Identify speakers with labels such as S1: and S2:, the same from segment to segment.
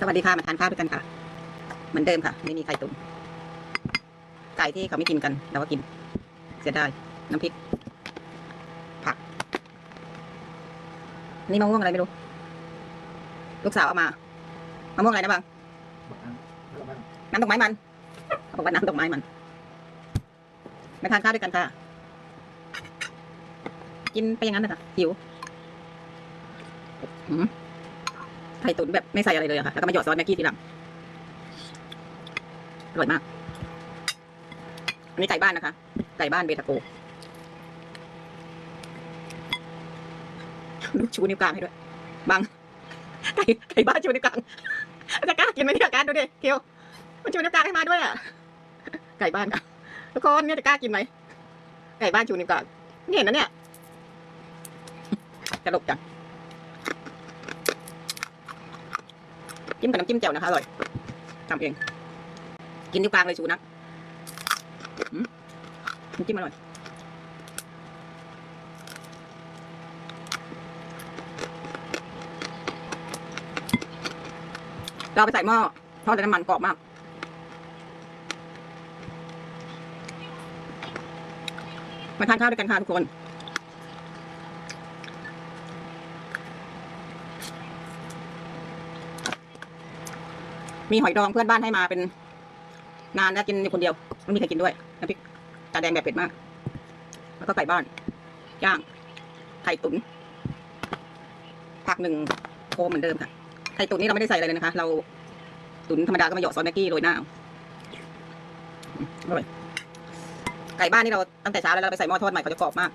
S1: สวัสดีค่ะมาทานข้าวด้วยกันค่ะ เหมือนเดิมค่ะ ไม่มีไข่ตุ๋นไก่ที่เขาไม่กินกัน เราก็กิน เสียดายน้ำพริก ผัก นี่มะม่วงอะไรไม่รู้ ลูกสาวเอามามะม่วงอะไรนะบางน้ำดอกไม้มันเขาบอกว่าน้ำดอกไม้มันมาทานข้าวด้วยกันค่ะ กินไปอย่างนั้นนะคะหิวอืม ไข่ตุ๋นแบบไม่ใส่อะไรเลยอะค่ะ แล้วก็มาหยอดซอสแม็กกี้ทีหลัง อร่อยมาก อันนี้ไก่บ้านนะคะ ไก่บ้านเบตาโก ลูกชูนิ้วกลางให้ด้วย บัง ไก่ไก่บ้านชูนิ้วกลางจะกล้ากินไหมเนี่ยการดูดิเคียวมันชูนิ้วกลางให้มาด้วยอะไก่บ้านค่ะทุกคนเนี่ยจะกล้ากินไหม ไก่บ้านชูนิ้วกลางนี่เห็นนะเนี่ยตลกจัง จิ้มกับน้ำจิ้มแจ่วนะคะอร่อยทำเอง กินนิ้วกลางเลยชูนะอืมน้ำจิ้มอร่อยเราไปใส่หม้อทอดในน้ำมันกรอบมากมาทานข้าวด้วยกันค่ะทุกคน มีหอยดองเพื่อนบ้านให้มาเป็น นานแล้วกินอยู่คนเดียวไม่มีใครกินด้วยน้ำพริกตาแดงแบบเผ็ดมาก แล้วก็ไก่บ้านย่างไข่ตุ๋นผักหนึ่งโคมเหมือนเดิมค่ะไข่ตุ๋นนี่เราไม่ได้ใส่อะไรเลยนะคะ เราตุ๋นธรรมดาก็มาหยอดซอสแม็กกี้โรยหน้าอาอืมอร่อยไก่บ้านนี่เราตั้งแต่เช้าแล้วเราไปใส่หม้อทอดใหม่เขาจะกรอบมาก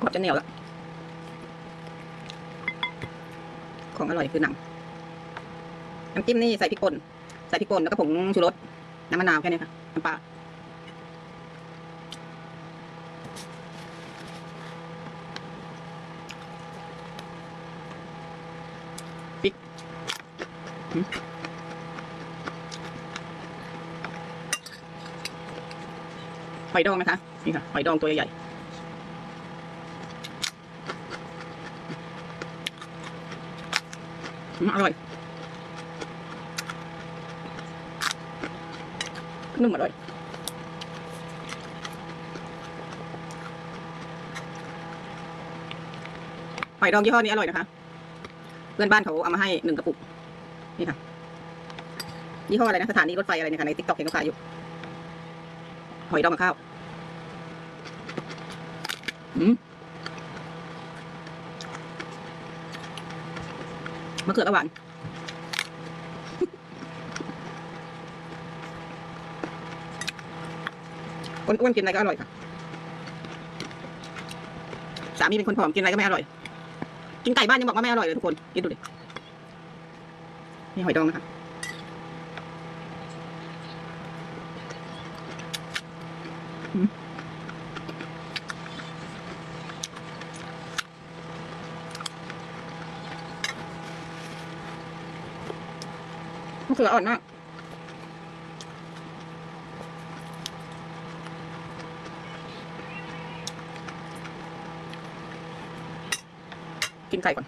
S1: กรอบจะเหนียวแล้ว ของอร่อยคือหนังน้ำจิ้มนี่ใส่พริกป่นใส่พริกป่นแล้วก็ผงชูรสน้ำมะนาวแค่นี้ค่ะน้ำปลาหอยดองนะคะนี่ค่ะหอยดองตัวใหญ่ๆ อืมอร่อยนุ่มอร่อยหอยดองยี่ห้อนี้อร่อยนะคะ เพื่อนบ้านเขาเอามาให้หนึ่งกระปุก นี่ค่ะ ยี่ห้ออะไรนะ สถานีรถไฟอะไรเนี่ยค่ะ ในติ๊กต็อกเห็นเขาขายอยู่ หอยดองกับข้าว อืม มะเขือหวานคนอ้วนกินอะไรก็อร่อยค่ะ สามีเป็นคนผอมกินอะไรก็ไม่อร่อย กินไก่บ้านยังบอกว่าไม่อร่อยเลยทุกคน กินดูดินี่หอยดองนะคะ มะเขืออ่อนมากกินไก่ก่อน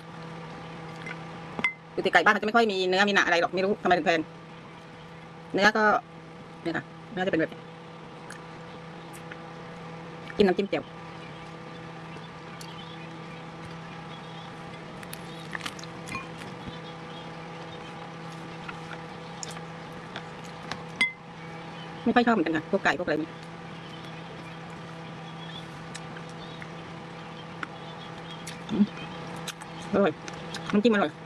S1: ปกติไก่บ้านมันจะไม่ค่อยมีเนื้อมีหนังอะไรหรอกไม่รู้ทำไมถึงแพงเนื้อก็เนี่ยค่ะเนื้อจะเป็นแบบนี้กินน้ำจิ้มเจียว ไม่ค่อยชอบเหมือนกันค่ะ พวกไก่พวกอะไรนี่อืมอร่อยน้ำจิ้มอร่อย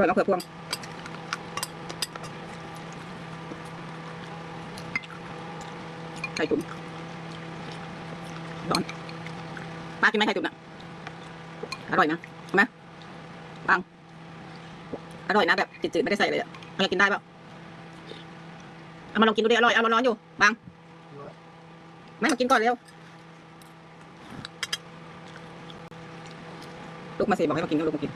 S1: ร่อยมะเขือพวงไข่ตุ๋นร้อนป้ากินไหมไข่ตุ๋นอะ อร่อยนะเห็นไหมปัง อร่อยนะแบบจืดๆไม่ได้ใส่เลยอะอะไรกินได้เปล่าเอามาลองกินดูดิอร่อยเอาร้อนๆอยู่บางไม่มากินก่อนเร็วลูกมาสิบอกให้มากินก็ลูกมากิน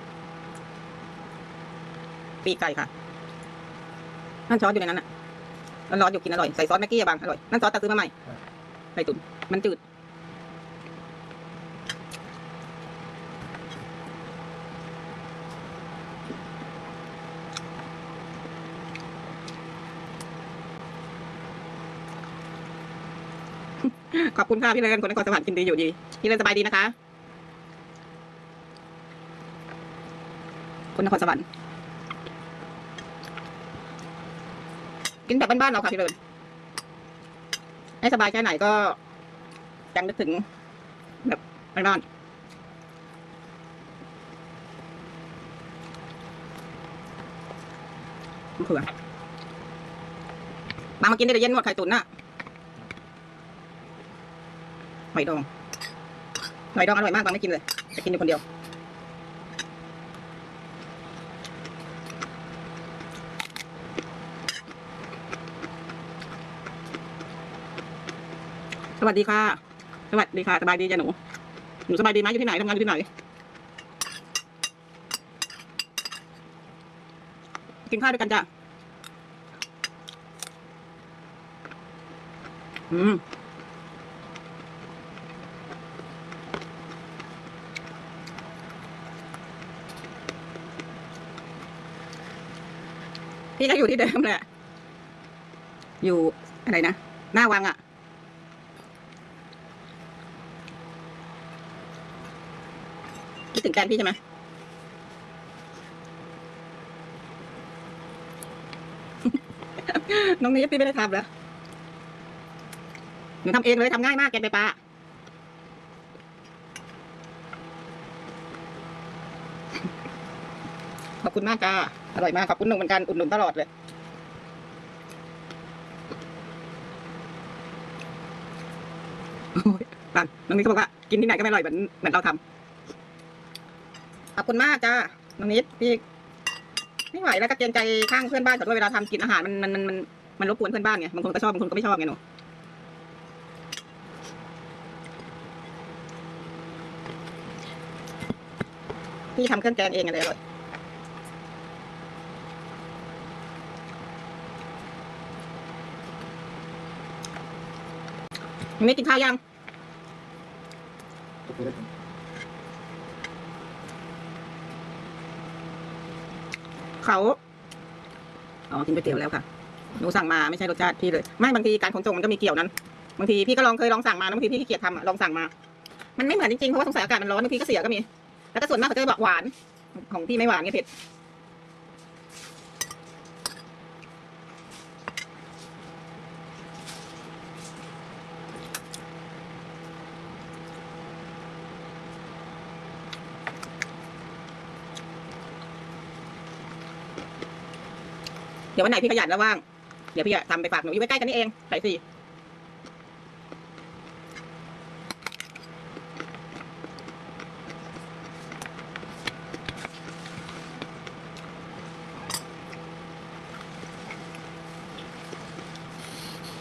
S1: ปีกไก่ค่ะนั่นช้อนอยู่ในนั้นน่ะร้อนๆอยู่กินอร่อย ใส่ซอสแม็กกี้อะบางอร่อย นั่นซอสตาซื้อมาใหม่ไข่ตุ๋นมันจืด ขอบคุณค่ะพี่เรนคนนครสวรรค์กินดีอยู่ดี พี่เรนสบายดีนะคะ คนนครสวรรค์ กินแบบบ้านๆเราค่ะพี่เรนให้สบายแค่ไหนก็ยังนึกถึง แบบบ้านๆเขือมามากินได้เดี๋ยวเย็นหมดไข่ตุ๋นน่ะหอยดองหอยดองอร่อยมากบางไม่กินเลยจะกินอยู่คนเดียว สวัสดีค่ะ สวัสดีค่ะ สบายดีจ้ะหนู หนูสบายดีไหมอยู่ที่ไหนทำงานอยู่ที่ไหน กินข้าวด้วยกันจ้ะ อืมพี่ก็อยู่ที่เดิมแหละ อยู่อะไรนะ หน้าวังอะ่ะ คิด ถึงแฟนพี่ใช่ไหมน้องนี้พี่ไม่ได้ทำแล้วหนูทำเองเลยทำง่ายมากแกไตปลาขอบคุณมากจ้าอร่อยมากขอบคุณหนุ่มเหมือนกันอุดหนุนตลอดเลยโอ้ยปังน้องนี้ก็บอกว่ากินที่ไหนก็ไม่อร่อยเหมือนเหมือนเราทำ อบคุณมากจ้าน้องนิดพี่ไม่ไหวแล้วก็เกรงใจข้างเพื่อนบ้านเขาด้วยเวลาทำกินอาหารมันมันมันมันมันรบกวนเพื่อนบ้านไงบางคนก็ชอบบางคนก็ไม่ชอบไงหนูพี่ทำเครื่องแกงเองอะไรอร่อยยังไม่กินข้าวยัง เขาอ๋อกินก๋วยเตี๋ยวแล้วค่ะหนูสั่งมาไม่ใช่รสชาติพี่เลย ไม่บางทีการขนส่งมันก็มีเกี่ยวนั้นบางทีพี่ก็ลองเคยลองสั่งมานะบางทีพี่ขี้เกียจทำอะลองสั่งมา มันไม่เหมือนจริงๆเพราะว่าสงสัยอากาศมันร้อนบางทีก็เสียก็มี แล้วก็ส่วนมากเขาจะบอกหวานของพี่ไม่หวานไงเผ็ด ดี๋ยววันไหนพี่ขยันแล้วว่าง เดี๋ยวพี่จะทำไปฝากหนูอยู่ใกล้ๆกันนี่เองใส่สี่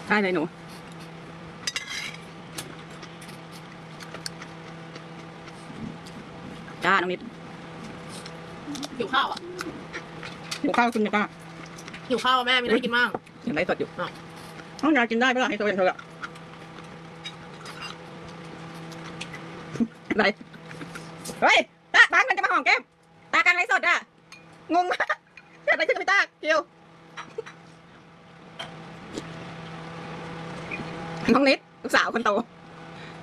S1: ได้เลยหนูจ้าน้องนิด
S2: หิวข้าวอะ
S1: หิวข้าวคุณจ้า
S2: หิวข้าวอะแม่มีอะไรให้กินบ้าง
S1: ยังไลฟ์สดอยู่
S2: อ้าว
S1: ห้องยากินได้ปะล่ะให้ตัวเองเถอะอะไรเฮ้ยตาบ้านมันจะมาหอมแก้ม ตาการไลฟ์สดอะงงมากเกิดอะไรขึ้นกับพี่ตาเกียวน้องนิดลูกสาวคนโต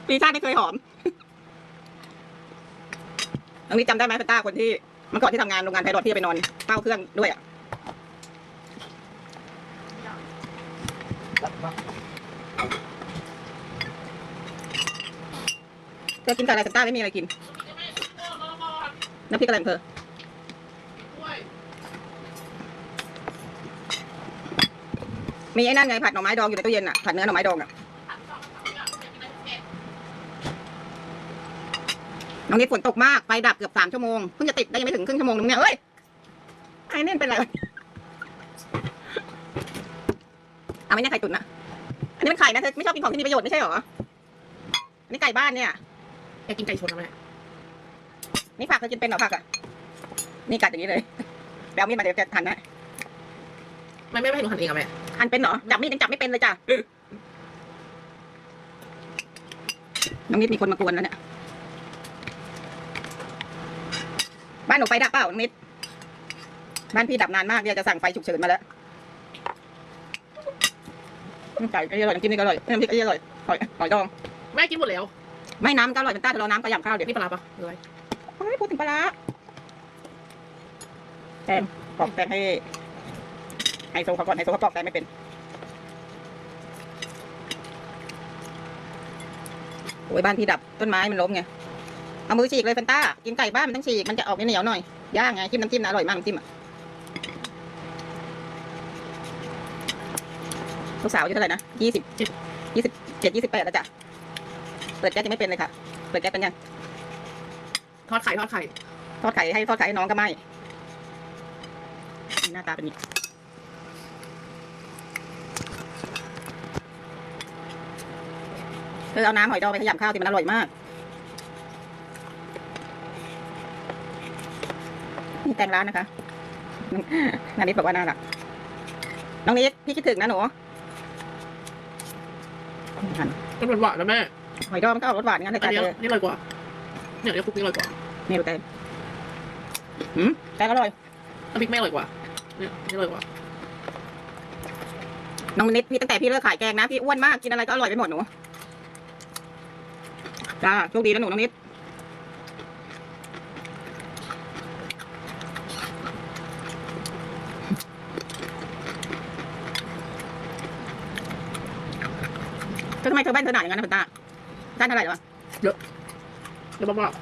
S1: ปีชาติไม่เคยหอม น้องนิดจำได้ไหมเป็นต้าคนที่เมื่อก่อนที่ทำงานโรงงานไพรอดที่ไปนอนเฝ้าเครื่องด้วยอะ เธอกินกับอะไรสันต้าไม่มีอะไรกิน น้ำพริกอะไรองเธอมีไอ้นั่นไงผัดหน่อไม้ดองอยู่ในตู้เย็นอะผัดเนื้อหน่อไม้ดองอะน้องนิดฝนตกมากไฟดับเกือบสามชั่วโมงเพิ่งจะติดได้ยังไม่ถึงครึ่งชั่วโมงนึงเนี่ยเอ้ยไอ้นี่เป็นไรวะ เอาไหมเนี่ยไข่ตุ๋นอะอันนี้มันไข่นะเธอไม่ชอบกินของที่มีประโยชน์ไม่ใช่เหรอ อันนี้ไก่บ้านเนี่ย
S2: อยากกินไก่ชนนะแม่
S1: นี่ผักเธอกินเป็นเหรอผักอะนี่กัดอย่างนี้เลยแบลมีดมาเดี๋ยวจะทันนะ
S2: ไม่ไม่ไม่ให้หนูหั่นเองอะแม่
S1: ทันเป็นเหรอ จับมีดยังจับไม่เป็นเลยจ้ะน้องนิดมีคนมากวนแล้วเนี่ย บ้านหนูไฟดับเปล่าน้องนิดบ้านพี่ดับนานมากเนี่ยจะสั่งไฟฉุกเฉินมาแล้วอืม ไก่ก็อร่อยน้ำจิ้มนี่ก็อร่อยน้ำพริกก็อร่อยหอยหอยดอง
S2: แม่กินหมดแล้ว
S1: ไม่น้ำก็อร่อยเป็นต้าเธอรอน้ำกระยำข้าวเดี๋ยว
S2: นี่ปลาร้าปะเลย
S1: เฮ้ยพูดถึงปลาร้าแตงปอกแตงให้ไฮโซเขาก่อนไฮโซเขาปอกแตงไม่เป็นโอ้ยบ้านพี่ดับต้นไม้มันล้มไง เอามือฉีกเลยเฟนต้า กินไก่บ้านมันต้องฉีก มันจะออกเหนียวๆหน่อย ย่างไงจิ้มน้ำจิ้มนะอร่อยมากน้ำจิ้มอะ ลูกสาวอายุเท่าไหร่นะยี่สิบยี่สิบเจ็ดยี่สิบแปดแล้วจ้ะ เปิดแก๊สยังไม่เป็นเลยค่ะ เปิดแก๊สเป็นยัง
S2: ทอดไข่ทอดไข่
S1: ทอดไข่ให้ทอดไข่ให้น้องก็ไม่นี่หน้าตาเป็นนี้เธอเอาน้ำหอยดองไปขยำข้าวที่มันอร่อยมาก นี่แต่งร้านนะคะนานิดบอกว่าน่ารัก น้องนิดพี่คิดถึงนะหนู หั่น
S2: มันหวานๆนะแม่
S1: หอยดองมันก็เอารสหวานงั้นเลย
S2: อั
S1: จ้ะ
S2: นนี้
S1: เธอ
S2: นี่อร่อยกว่าเนี่ยเนี่ยคุกนี่อร่อยกว่า
S1: นี่ดูแตงหืมแตงอร่อย
S2: น้ำพริกแม่อร่อยกว่าเนี่ยนี่อร่อยกว่า
S1: น้องนิดพี่ตั้งแต่พี่เลิกขายแกงนะพี่อ้วนมากกินอะไรก็อร่อยไปหมดหนูจ้าโชคดีนะหนูน้องนิด อทำไมเธอแว่นเธอหนาอย่างนั้นนะคุณตาด้านเท่าไหร่วะ
S2: เดี๋ยวบอกว่า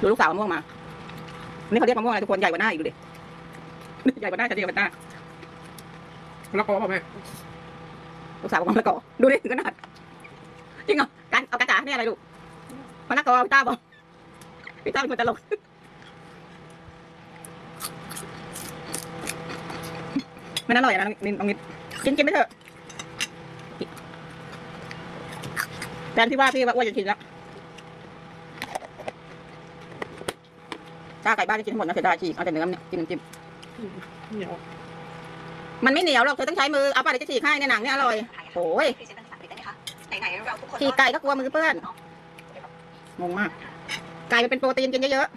S1: ดูลูกสาวมะม่วงมาอันนี่เขาเรียกมะม่วงอะไรทุกคนใหญ่กว่าหน้าอีกดูดิใหญ่กว่าหน้าจะเรียกว่าหน้า
S2: แล้วก็พ่อแม่
S1: ลูกสาวบอกมะละกอดูดิถึงขนาดจริงเหรอการเอากระจาเนี่ยอะไรลูกมะละกอพี่ต้าบอกพี่ต้าเป็นคนตลก มันอร่อยนะน้องนิดน้องนิดกินกินไปเถอะแทนที่ว่าพี่ว่าอ้วนจะกินแล้วถ้าไก่บ้านจะกินทั้งหมดนะเสียดายฉีกเอาแต่เนื้อเนี่ยกินน้ำจิ้ม
S2: เหนียว
S1: มันไม่เหนียวหรอกเธอต้องใช้มือเอาไปเดี๋ยวจะฉีกให้ในหนังเนี่ยอร่อยโอ้ยฉีกไก่ก็กลัวมือเปื้อนงงมากไก่มันเป็นโปรตีนกินเยอะ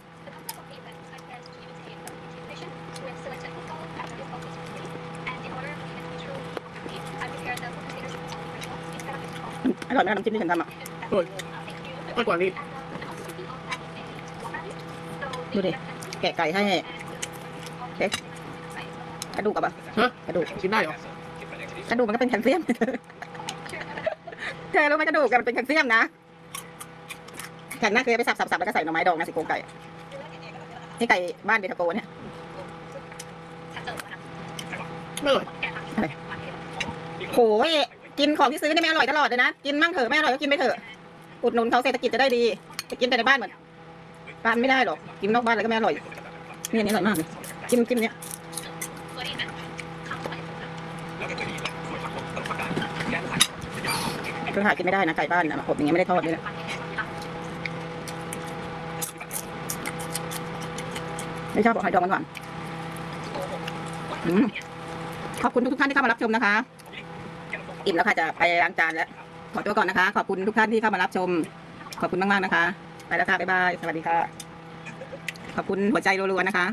S1: อร่อยไหมน้ำจิ้มที่ฉันทำอะ
S2: อร่อยกว่านี่
S1: ดูดิแกะไก่ให้เอ๊ะกระดูกกับอะ
S2: ฮะ
S1: กระดูก
S2: กินได้เหรอก
S1: ระดูกมันก็เป็นแคลเซียมเธอรู้ไหมกระดูกอะมันเป็นแคลเซียมนะฉันน่าเคยไปสับๆๆแล้วก็ใส่หน่อไม้ดองนะสิโครงไก่นี่ไก่บ้านเบทาโกเนี่ย
S2: ไม่อร่อย
S1: โหย กินของที่ซื้อเนี่ยไม่อร่อยตลอดเลยนะ กินมั่งเถอะไม่อร่อยก็กินไปเถอะ อุดหนุนเขาเศรษฐกิจจะได้ดีไปกินแต่ในบ้านเหมือนบ้านไม่ได้หรอก กินนอกบ้านอะไรก็ไม่อร่อยนี่อันนี้อร่อยมากเลยจิ้มจิ้มเนี้ยก็หากินไม่ได้นะไก่บ้านนะผมอย่างเงี้ยไม่ได้ทอดเลยนะไม่ชอบบอกหอยดองมันหวานขอบคุณทุกท่านที่เข้ามารับชมนะคะ อิ่มแล้วค่ะจะไปล้างจานแล้ว ขอตัวก่อนนะคะ ขอบคุณทุกท่านที่เข้ามารับชม ขอบคุณมากๆนะคะ ไปแล้วค่ะ บ๊ายบาย สวัสดีค่ะ ขอบคุณหัวใจรัวๆนะคะ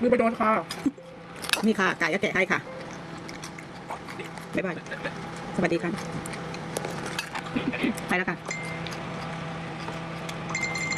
S2: มือไปโดนค่ะ
S1: นี่ค่ะ ไก่ก็แกะให้ค่ะ บ๊ายบาย สวัสดีค่ะ ไปแล้วค่ะ